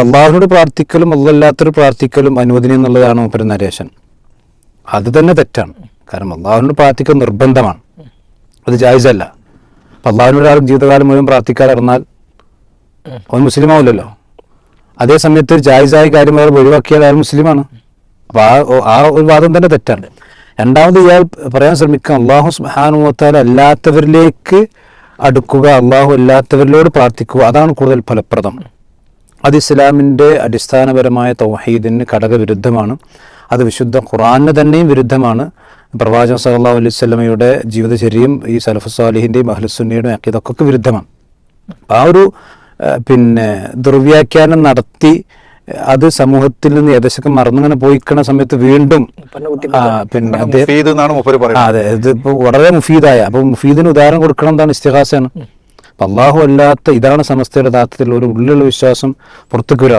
അള്ളാഹുനോട് പ്രാർത്ഥിക്കലും അല്ലല്ലാത്തൊരു പ്രാർത്ഥിക്കലും അനുവദനീയം എന്നുള്ളതാണ് മൂപ്പര് നരേശൻ? അത് തന്നെ തെറ്റാണ്. കാരണം അള്ളാഹുനോട് പ്രാർത്ഥിക്കൽ നിർബന്ധമാണ്. അത് ജായിസല്ല. അപ്പം അള്ളാഹുനോട് ആരും ജീവിതകാലം മുഴുവൻ പ്രാർത്ഥിക്കാതെ ഇറന്നാൽ അവൻ മുസ്ലിം ആവില്ലല്ലോ അതേ സമയത്ത് ഒരു ജായിസായ കാര്യം അയാൾ ഒഴിവാക്കിയാൽ അയാൾ മുസ്ലിമാണ്. അപ്പോൾ ആ ആ ഒരു വാദം തന്നെ തെറ്റാണ്. രണ്ടാമത് ഇയാൾ പറയാൻ ശ്രമിക്കുക അള്ളാഹു സുബാനുമത്താൽ അല്ലാത്തവരിലേക്ക് അടുക്കുക അള്ളാഹു അല്ലാത്തവരിലോട് പ്രാർത്ഥിക്കുക അതാണ് കൂടുതൽ ഫലപ്രദം. അത് ഇസ്ലാമിന്റെ അടിസ്ഥാനപരമായ തൗഹീദിന് ഘടകവിരുദ്ധമാണ്. അത് വിശുദ്ധ ഖുറാനിന് തന്നെയും വിരുദ്ധമാണ്. പ്രവാചകൻ സല്ലല്ലാഹു അലൈഹി വസല്ലമയുടെ ജീവിതചര്യയും ഈ സലഫു സാലിഹിന്റെയും അഹ്ലുസുന്നയുടെയും ഒക്കെ ഇതൊക്കെ വിരുദ്ധമാണ്. അപ്പം ആ ഒരു പിന്നെ ദുർവ്യാഖ്യാനം നടത്തി അത് സമൂഹത്തിൽ നിന്ന് ഏകദേശം മറന്നിങ്ങനെ പോയിക്കണ സമയത്ത് വീണ്ടും പിന്നെ അതെ ഇതിപ്പോ വളരെ മുഫീദായ അപ്പൊ മുഫീദിന് ഉദാഹരണം കൊടുക്കണം എന്താണ് ഇസ്തിഹാസാണ്. അപ്പൊ അള്ളാഹു അല്ലാത്ത ഇതാണ് സമസ്തയുടെ താത്വത്തിൽ ഒരു ഉള്ളിലുള്ള വിശ്വാസം പുറത്തേക്ക് വരിക